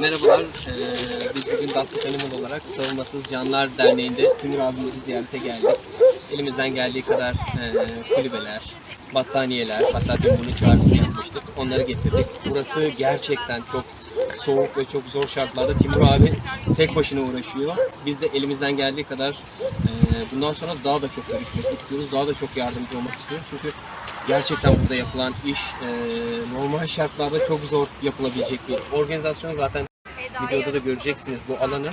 Merhabalar, ee, biz bugün Daskut Animal olarak Savunmasız Canlar Derneği'nde Timur abimizi ziyarete geldik. Elimizden geldiği kadar ee, kulübeler, battaniyeler, hatta dün bunun çağrısını yapmıştık. Onları getirdik. Burası gerçekten çok soğuk ve çok zor şartlarda Timur abi tek başına uğraşıyor. Biz de elimizden geldiği kadar ee, bundan sonra daha da çok görüşmek istiyoruz. Daha da çok yardımcı olmak istiyoruz. Çünkü gerçekten burada yapılan iş ee, normal şartlarda çok zor yapılabilecek bir organizasyon zaten videoda da göreceksiniz bu alanı.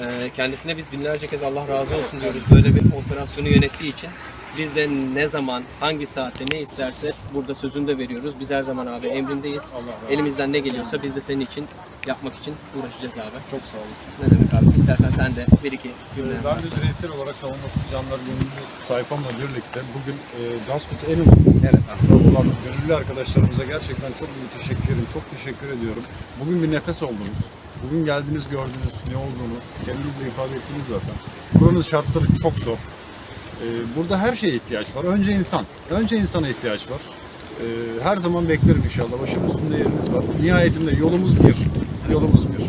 Ee, kendisine biz binlerce kez Allah razı olsun diyoruz böyle bir operasyonu yönettiği için. Biz de ne zaman, hangi saatte ne isterse burada sözünü de veriyoruz. Biz her zaman abi emrindeyiz. Elimizden ne geliyorsa biz de senin için yapmak için uğraşacağız abi. Çok sağ olasın. Ne demek abi? İstersen sen de bir iki cümle Ben varsa. de bireysel olarak Savunmasız Canlar Gönüllü sayfamla birlikte bugün e, Gaskut Animal Evet abi. olan gönüllü arkadaşlarımıza gerçekten çok müteşekkirim, çok teşekkür ediyorum. Bugün bir nefes oldunuz. Bugün geldiniz gördünüz ne olduğunu, kendiniz de ifade ettiniz zaten. Buranın şartları çok zor. E, burada her şeye ihtiyaç var. Önce insan. Önce insana ihtiyaç var. E, her zaman beklerim inşallah. Başımın üstünde yeriniz var. Nihayetinde yolumuz bir. Yolumuz bir.